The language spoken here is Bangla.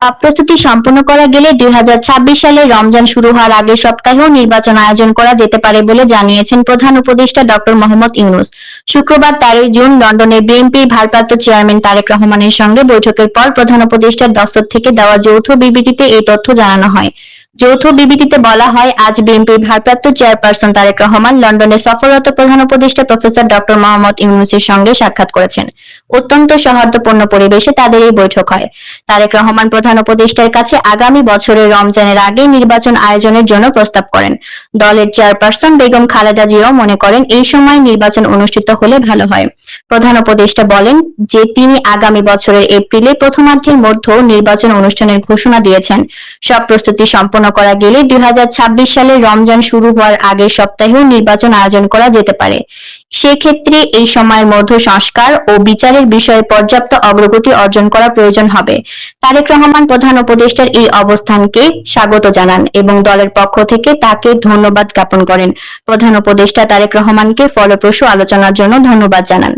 প্রস্তুতি সম্পন্ন করা গেলে দুই হাজার ছাব্বিশ সালে রমজান শুরু হওয়ার আগের সপ্তাহেও নির্বাচন আয়োজন করা যেতে পারে বলে জানিয়েছেন প্রধান উপদেষ্টা ডক্টর মোহাম্মদ ইউনুস। শুক্রবার তেরোই জুন লন্ডনে বিএনপি ভারপ্রাপ্ত চেয়ারম্যান তারেক রহমানের সঙ্গে বৈঠকের পর প্রধান উপদেষ্টার দফতর থেকে দেওয়া যৌথ বিবৃতিতে এই তথ্য জানানো হয়। যৌথ বিবৃতিতে বলা হয়, আজ বিএনপির ভারপ্রাপ্ত চেয়ারপারসন তারেক রহমান লন্ডনে সফররত প্রধান উপদেষ্টা প্রফেসর ডক্টর মোহাম্মদ ইউনুসের সঙ্গে সাক্ষাৎ করেছেন। অত্যন্ত সৌহার্দ্যপূর্ণ পরিবেশে তাদের এই বৈঠক হয়। তারেক রহমান প্রধান উপদেষ্টার কাছে আগামী বছরের রমজানের আগে নির্বাচন আয়োজনের জন্য প্রস্তাব করেন। দলের চেয়ারপারসন বেগম খালেদা জিয়াও মনে করেন, এই সময় নির্বাচন অনুষ্ঠিত হলে ভালো হয়। প্রধান উপদেষ্টা বলেন যে, তিনি আগামী বছরের এপ্রিলে প্রথমার্ধের মধ্যেও নির্বাচন অনুষ্ঠানের ঘোষণা দিয়েছেন। সব প্রস্তুতি সম্পন্ন করা গেলে দুই সালের রমজান শুরু হওয়ার আগের সপ্তাহেও নির্বাচন আয়োজন করা যেতে পারে। সেক্ষেত্রে এই সময়ের মধ্যে সংস্কার ও বিচারের বিষয়ে পর্যাপ্ত অগ্রগতি অর্জন করা প্রয়োজন হবে। তারেক রহমান প্রধান উপদেষ্টার এই অবস্থানকে স্বাগত জানান এবং দলের পক্ষ থেকে তাকে ধন্যবাদ জ্ঞাপন করেন। প্রধান উপদেষ্টা তারেক রহমানকে ফলপ্রসূ আলোচনার জন্য ধন্যবাদ জানান।